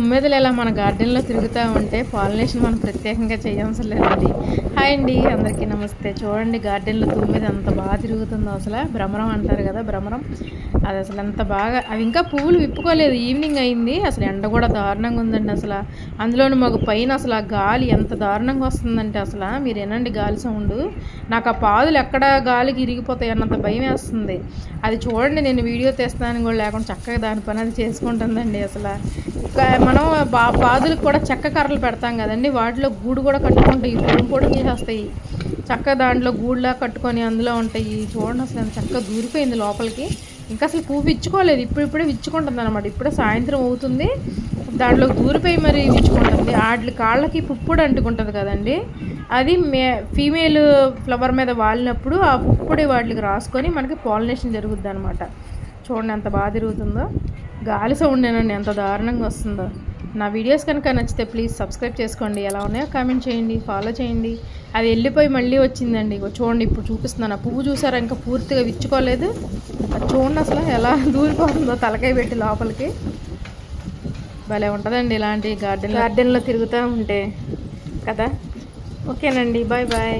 కుమ్మెదలు ఇలా మన గార్డెన్లో తిరుగుతూ ఉంటే పాలినేషన్ మనం ప్రత్యేకంగా చేయవలసిన లేదండి. హాయ్ అండి అందరికీ నమస్తే. చూడండి గార్డెన్లో తుమ్మెద ఎంత బాగా తిరుగుతుందో అసలు. భ్రమరం అంటారు కదా భ్రమరం. అది అసలు ఎంత బాగా అవి ఇంకా పువ్వులు విప్పుకోలేదు. ఈవినింగ్ అయింది అసలు ఎండ కూడా దారుణంగా ఉందండి అసలు. అందులోని మాకు పైన అసలు ఆ గాలి ఎంత దారుణంగా వస్తుందంటే అసలు. మీరు వినండి గాలి సౌండ్. నాకు ఆ పాదులు ఎక్కడ గాలికి ఇరిగిపోతాయి అన్నంత భయం వేస్తుంది. అది చూడండి నేను వీడియో తీస్తాను కూడా లేకుండా చక్కగా దాని పని అది చేసుకుంటుందండి అసలు. మనం బా పాదులకు కూడా చెక్క కర్రలు పెడతాం కదండి. వాటిలో గూడు కూడా కట్టుకుంటాయి పొడుగు పొడుగు తీసేస్తాయి చక్కగా దాంట్లో గూడులా కట్టుకొని అందులో ఉంటాయి. చూడండి అసలు చక్కగా దూరిపోయింది లోపలికి. ఇంకా అసలు పువ్వు విచ్చుకోలేదు. ఇప్పుడు ఇప్పుడే విచ్చుకుంటుంది అనమాట ఇప్పుడే సాయంత్రం అవుతుంది. దాంట్లో దూరిపోయి మరి విచ్చుకుంటుంది. వాటి కాళ్ళకి పుప్పుడు అంటుకుంటుంది కదండి. అది మే ఫీమేల్ ఫ్లవర్ మీద వాలినప్పుడు ఆ పుప్పుడి వాటికి రాసుకొని మనకి పాలినేషన్ జరుగుద్ది అనమాట చూడండి ఎంత బాగా తిరుగుతుందో. గాలి సౌండ్ నేనండి ఎంత దారుణంగా వస్తుందో. నా వీడియోస్ కనుక నచ్చితే ప్లీజ్ సబ్స్క్రైబ్ చేసుకోండి. ఎలా ఉన్నాయో కామెంట్ చేయండి ఫాలో చేయండి. అది వెళ్ళిపోయి మళ్ళీ వచ్చిందండి. చూడండి ఇప్పుడు చూపిస్తున్నాను. ఆ పువ్వు చూసారా? ఇంకా పూర్తిగా విచ్చుకోలేదు. అది చూడండి అసలు ఎలా దూరిపోతుందో తలకాయ పెట్టి లోపలికి. భలే ఉంటుందండి ఇలాంటి గార్డెన్ గార్డెన్లో తిరుగుతూ ఉంటే కదా. ఓకేనండి బాయ్ బాయ్.